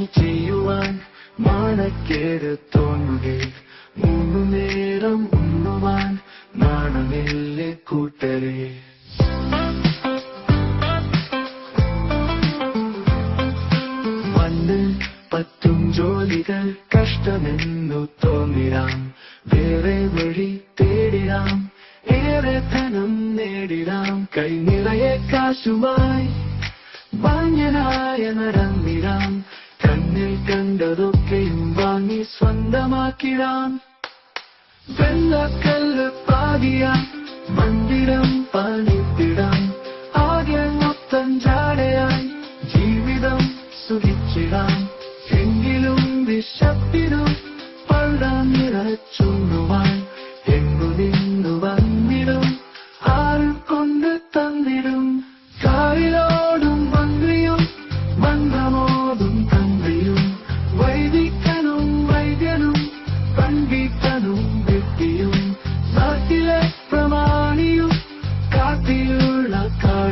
പണി ചെയ്യുവാൻ മാനക്കേട് തോന്നുകെ. മൂന്നു നേരം ഉണ്ണുവാൻ നാണമില്ലേ കൂട്ടരെ. മണ്ണ് പറ്റും ജോലികൾ കഷ്ടമെന്നു തോന്നിടാം. വേറെ വഴി തേടിടാം. ഏറെ ധനം നേടിടാം. കൈ നിറയെ കാശുമായി വാഞ്ഞനായ നടന്നിടാം. കണ്ണിൽ കണ്ടതൊക്കെയും വാങ്ങി സ്വന്തമാക്കിടാം. വെള്ളക്കല്ല് പാകിയാം മന്ദിരം പണിത്തിടാം ആകെ മൊത്തം ജാടയായി ജീവിതം സുഖിച്ചിടാം. എങ്കിലും വിശപ്പിനും പള്ളം നിറച്ചുണ്ണുവാൻ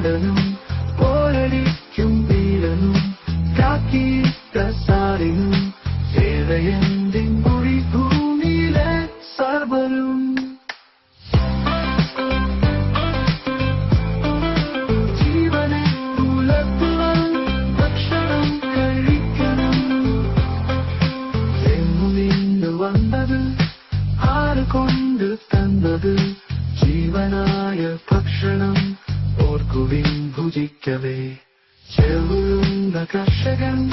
കാടനും പോരടിക്കും വീരനും കാക്കി പ്രസാരിനും സേവയന്തി ഭൂമിയിലെ സർവരും ജീവനായ ഭക്ഷണം ഓർക്കുവിൻ ഭുജിക്കവേ. ചെറുന്ന കർഷകൻ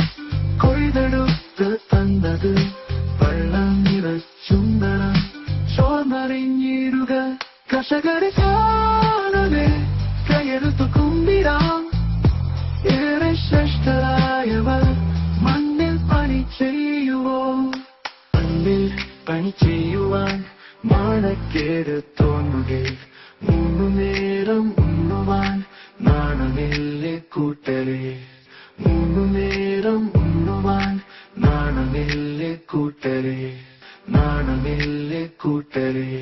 കൊയ്തെടുത്ത് തന്നത് വെള്ളം നിറച്ചുണ്ടണം. ചോർന്നറിഞ്ഞിടുക കർഷകരെ കാണവേ കയറുത്തു കുമ്പിടാം. ഏറെ ശ്രേഷ്ഠരായവർ മണ്ണിൽ പണി ചെയ്യുവോ? മണ്ണിൽ പണി ചെയ്യുവാൻ മാണക്കേട് തോന്നുകേ. മൂന്നു നേരം നേരം ഉണ്ണുവാൻ നാണമില്ലേ കൂട്ടരെ നാണമില്ലേ കൂട്ടരെ.